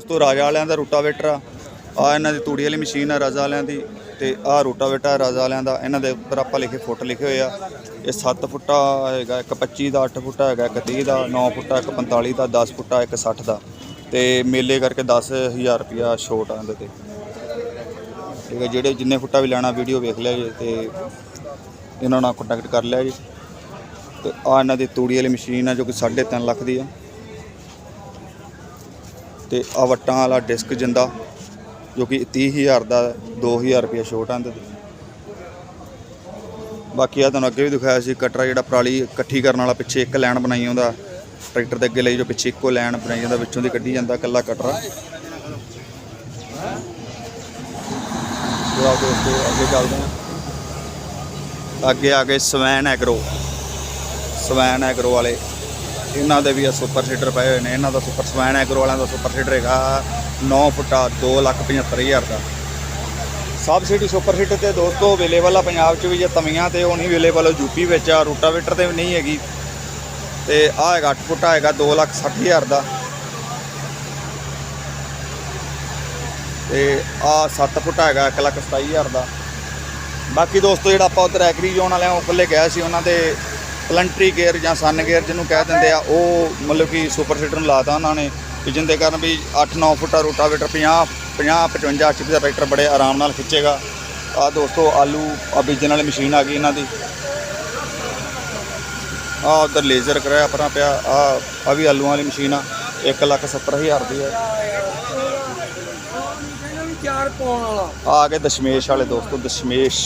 ਉਸ ਤੋਂ ਰਾਜਾ ਵਾਲਿਆਂ ਦਾ ਰੂਟਾਵੇਟਰ ਆ। ਆ ਇਹਨਾਂ ਦੀ ਤੂੜੀ ਵਾਲੀ ਮਸ਼ੀਨ ਆ, ਰਾਜਾ ਵਾਲਿਆਂ ਦੀ ਤੇ ਆ ਰੂਟਾਵੇਟਰ ਰਾਜਾ ਵਾਲਿਆਂ ਦਾ। ਇਹਨਾਂ ਦੇ ਉੱਪਰ ਆਪਾਂ ਲਿਖੇ ਫੁੱਟ ਲਿਖੇ ਹੋਏ ਆ। ਇਹ 7 ਫੁੱਟਾ ਹੈਗਾ, ਇੱਕ 25 ਦਾ 8 ਫੁੱਟਾ ਹੈਗਾ, ਇੱਕ 30 ਦਾ 9 ਫੁੱਟਾ, ਇੱਕ 45 ਦਾ 10 ਫੁੱਟਾ, ਇੱਕ 60 ਦਾ। ਤੇ ਮੇਲੇ ਕਰਕੇ 10000 ਰੁਪਿਆ ਛੋਟ ਆ ਇਹਦੇ ਤੇ। ਠੀਕ ਹੈ ਜਿਹੜੇ ਜਿੰਨੇ ਫੁੱਟਾ ਵੀ ਲੈਣਾ, ਵੀਡੀਓ ਵੇਖ ਲਿਆ ਜੀ ਤੇ ਇਹਨਾਂ ਨਾਲ ਕੰਟੈਕਟ ਕਰ ਲਿਆ ਜੀ। ਤੇ ਆ ਇਹਨਾਂ ਦੀ ਤੂੜੀ ਵਾਲੀ ਮਸ਼ੀਨ ਆ, ਜੋ ਕਿ 3.5 ਲੱਖ ਦੀ ਆ। ਤੇ ਆ ਵੱਟਾਂ ਵਾਲਾ ਡਿਸਕ ਜਿੰਦਾ, ਜੋ ਕਿ 30000 ਦਾ 2000 ਰੁਪਏ ਛੋਟ ਆਂਦੇ ਬਾਕੀ ਆ ਤੁਹਾਨੂੰ ਅੱਗੇ ਵੀ ਦਿਖਾਇਆ ਸੀ, ਕਟਰਾ ਜਿਹੜਾ ਪਰਾਲੀ ਇਕੱਠੀ ਕਰਨ ਵਾਲਾ, ਪਿੱਛੇ ਇੱਕ ਲਾਈਨ ਬਣਾਈ ਹੁੰਦਾ, ਟਰੈਕਟਰ ਦੇ ਅੱਗੇ ਲਈ ਜੋ ਪਿੱਛੇ ਇੱਕੋ ਲਾਈਨ ਬਣਾਈ ਜਾਂਦਾ, ਵਿੱਚੋਂ ਦੀ ਕੱਢੀ ਜਾਂਦਾ ਇਕੱਲਾ ਕਟਰਾ। ਚਲੋ ਦੋਸਤੋ, ਅੱਗੇ ਚੱਲਦੇ ਹਾਂ। ਅੱਗੇ ਆ ਗਏ ਸਵੈਨ ਐਗਰੋ ਸਵੈਨ ਐਗਰੋ ਵਾਲੇ। ਇਹਨਾਂ ਦੇ ਵੀ ਆ ਸੁਪਰ ਸੀਟਰ ਪਏ ਹੋਏ ਨੇ, ਇਹਨਾਂ ਦਾ ਸੁਪਰ ਸਵੈਨ ਐਗਰੋ ਵਾਲਿਆਂ ਦਾ ਸੁਪਰ ਸੀਟਰ ਹੈਗਾ 9 ਫੁੱਟਾ 275000 ਦਾ। ਸਬਸਿਡੀ ਸੁਪਰ ਸੀਡਰ ਤੇ ਦੋਸਤੋ ਅਵੇਲੇਬਲ ਆ ਪੰਜਾਬ 'ਚ ਵੀ, ਜੇ ਤਵੀਆਂ ਤੇ ਉਹ ਨਹੀਂ ਅਵੇਲੇਬਲ ਯੂਪੀ ਵਿੱਚ ਆ, ਰੂਟਾਵੇਟਰ ਤੇ ਵੀ ਨਹੀਂ ਹੈਗੀ। ਤੇ ਆ ਹੈਗਾ 8 ਫੁੱਟਾ ਹੈਗਾ 260000 ਦਾ। ਤੇ ਆ 7 ਫੁੱਟਾ ਹੈਗਾ 127000 ਦਾ। ਬਾਕੀ ਦੋਸਤੋ ਜਿਹੜਾ ਆਪਾਂ ਉਧਰ ਐਗਰੀ ਜ਼ੋਨ ਵਾਲਿਆਂ ਉਹ ਕੋਲੇ ਗਿਆ ਸੀ ਉਹਨਾਂ ਦੇ ਪਲੰਟਰੀ ਗੇਅਰ ਜਾਂ ਸਨ ਗੇਅਰ ਜਿਹਨੂੰ ਕਹਿ ਦਿੰਦੇ ਆ, ਉਹ ਮਤਲਬ ਕਿ ਸੁਪਰ ਸੀਟਰ ਨੂੰ ਲਾਤਾ ਉਹਨਾਂ ਨੇ ਵੀ ਜਿੰਦੇ ਕਾਰਨ ਵੀ 8-9 ਫੁੱਟਾ ਰੋਟਾਵੇਟਰ 50 50 55 ਐਚਪੀ ਦਾ ਟਰੈਕਟਰ ਬੜੇ ਆਰਾਮ ਨਾਲ ਖਿੱਚੇਗਾ। ਆ ਦੋਸਤੋ, ਆਲੂ, ਆ ਬੀਜਣ ਵਾਲੀ ਮਸ਼ੀਨ ਆ ਗਈ ਇਹਨਾਂ ਦੀ। ਆ ਉਧਰ ਲੇਜ਼ਰ ਕਰਾਇਆ ਪਰਾਂ ਪਿਆ, ਆ ਆ ਵੀ ਆਲੂਆਂ ਵਾਲੀ ਮਸ਼ੀਨ ਆ 170000 ਦੀ ਹੈ ਚਾਰ ਪਾਉਣ ਵਾਲਾ ਆ ਗਏ ਦਸ਼ਮੇਸ਼ ਵਾਲੇ ਦੋਸਤੋ, ਦਸ਼ਮੇਸ਼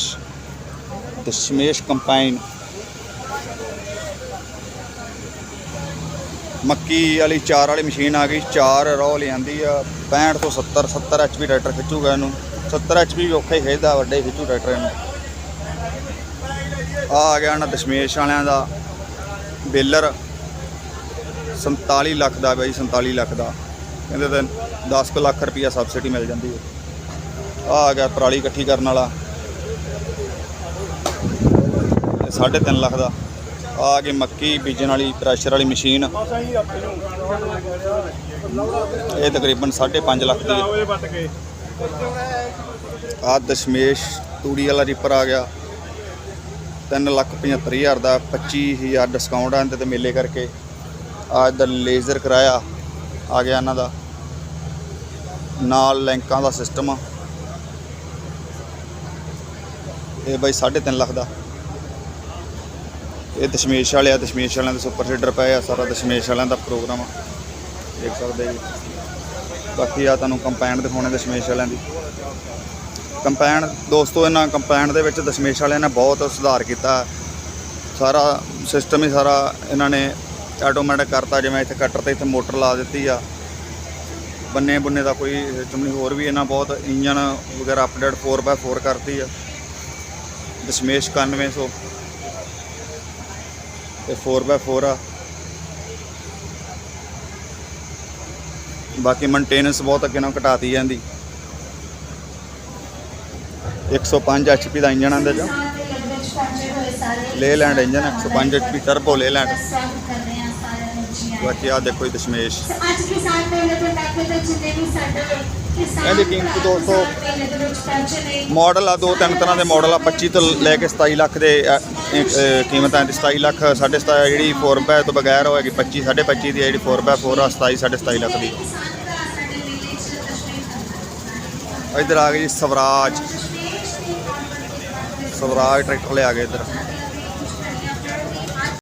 ਦਸ਼ਮੇਸ਼ ਕੰਪਾਈਨ। ਮੱਕੀ ਵਾਲੀ, ਚਾਰ ਵਾਲੀ ਮਸ਼ੀਨ ਆ ਗਈ, ਚਾਰ ਰੋ ਲਿਆਂਦੀ ਆ 65 ਤੋਂ 70 70 ਐਚਪੀ ਟਰੈਕਟਰ ਖਿੱਚੂਗਾ ਇਹਨੂੰ। 70 ਐਚਪੀ ਵੀ ਔਖਾ ਹੀ ਖਿੱਚਦਾ ਵੱਡੇ ਖਿੱਚੂ ਟਰੈਕਟਰ ਇਹਨੂੰ। ਆ ਆ ਗਿਆ ਨਾ ਦਸ਼ਮੇਸ਼ ਵਾਲਿਆਂ ਦਾ, ਬੇਲਰ। 47 ਲੱਖ ਦਾ ਬਾਈ 47 ਲੱਖ ਦਾ। ਕਹਿੰਦੇ ਤੇ 10 ਕੁ ਲੱਖ ਰੁਪਈਆ ਸਬਸਿਡੀ ਮਿਲ ਜਾਂਦੀ ਹੈ। ਆ ਆ ਗਿਆ ਪਰਾਲੀ ਇਕੱਠੀ ਕਰਨ ਵਾਲਾ। ਇਹ ਸਾਢੇ ਤਿੰਨ ਲੱਖ ਦਾ। ਆ ਕੇ ਮੱਕੀ ਬੀਜਣ ਵਾਲੀ ਪ੍ਰੈਸ਼ਰ ਵਾਲੀ ਮਸ਼ੀਨ ਇਹ ਤਕਰੀਬਨ 5.5 ਲੱਖ ਦੀ ਓਏ ਆ ਦਸ਼ਮੇਸ਼ ਤੂੜੀ ਵਾਲਾ ਰੀਪਰ ਆ ਗਿਆ। 3 ਲੱਖ 75000 ਦਾ 25000 ਡਿਸਕਾਊਂਟ ਆ ਇਹਦੇ ਤੇ ਮੇਲੇ ਕਰਕੇ। ਆ ਇਧਰ ਲੇਜ਼ਰ ਕਰਾਇਆ, ਆ ਗਿਆ ਇਹਨਾਂ ਦਾ। ਨਾਲ ਲੈਂਕਾਂ ਦਾ ਸਿਸਟਮ ਆ। ਇਹ ਬਾਈ 3.5 ਲੱਖ ਦਾ। ਇਹ ਦਸ਼ਮੇਸ਼ ਵਾਲੇ ਆ, ਦਸ਼ਮੇਸ਼ ਵਾਲਿਆਂ ਦੇ ਸੁਪਰ ਸੀਡਰ ਪਏ ਆ, ਸਾਰਾ ਦਸ਼ਮੇਸ਼ ਵਾਲਿਆਂ ਦਾ ਪ੍ਰੋਗਰਾਮ ਆ। ਦੇਖ ਸਕਦੇ ਜੀ। ਬਾਕੀ ਆ ਤੁਹਾਨੂੰ ਕੰਪੈਨ ਦਿਖਾਉਣੇ ਦਸ਼ਮੇਸ਼ ਵਾਲਿਆਂ ਦੀ। ਕੰਪੈਨ, ਦੋਸਤੋ, ਇਹਨਾਂ ਕੰਪੈਨ ਦੇ ਵਿੱਚ ਦਸ਼ਮੇਸ਼ ਵਾਲਿਆਂ ਨੇ ਬਹੁਤ ਸੁਧਾਰ ਕੀਤਾ। ਸਾਰਾ ਸਿਸਟਮ ਹੀ ਸਾਰਾ ਇਹਨਾਂ ਨੇ ਆਟੋਮੈਟਿਕ ਕਰਤਾ, ਜਿਵੇਂ ਇੱਥੇ ਕਟਰ ਤੇ ਇੱਥੇ ਮੋਟਰ ਲਾ ਦਿੱਤੀ ਆ। ਬੰਨੇ ਬੁੰਨੇ ਦਾ ਕੋਈ ਸਿਸਟਮ ਨਹੀਂ, ਹੋਰ ਵੀ ਇਹਨਾਂ ਬਹੁਤ ਇੰਜਨ ਵਗੈਰਾ ਅਪਡੇਟ 4x4 ਕਰਤੀ ਆ। ਦਸ਼ਮੇਸ਼ 9100 ਤੇ 4x4 ਆ। ਬਾਕੀ ਮੇਨਟੇਨੈਂਸ ਬਹੁਤ ਅੱਗੇ ਨਾਲ ਘਟਾਤੀ ਜਾਂਦੀ। 105 ਐਚਪੀ ਦਾ ਇੰਜਨ ਆਂਦਾ ਜੋ Leyland engine 105 HP turbo Leyland ਬਾਕੀ ਆ ਦੇਖੋ ਇਹ ਦਸ਼ਮੇਸ਼। ਅੱਜ ਕਿਸਾਨ ਮੇਲੇ ਤੋਂ ਲੈ ਕੇ ਤੇ ਜਿੰਨੇ ਵੀ ਸਾਡੇ ਕਿਸਾਨ ਇਹਦੀ ਕੀਮਤ ਦੋਸਤੋ ਮੇਲੇ ਦੇ ਵਿੱਚ ਪਹੁੰਚੇ ਨੇ ਮਾਡਲ ਆ ਦੋ ਤਿੰਨ ਤਰ੍ਹਾਂ ਦੇ ਮਾਡਲ ਆ 25 ਤੋਂ ਲੈ ਕੇ 27 ਲੱਖ ਦੇ ਕੀਮਤਾਂ ਦੀ 27 ਲੱਖ 27.5 ਜਿਹੜੀ 4x ਤੋਂ ਬਗੈਰ ਹੋਏਗੀ 25 25.5 ਦੀ ਆ ਜਿਹੜੀ 4x4 ਆ 27 27.5 ਲੱਖ ਦੀ। ਇੱਧਰ ਆ ਗਈ ਜੀ ਸਵਰਾਜ। ਸਵਰਾਜ ਟਰੈਕਟਰ ਲਿਆ ਗਏ ਇੱਧਰ।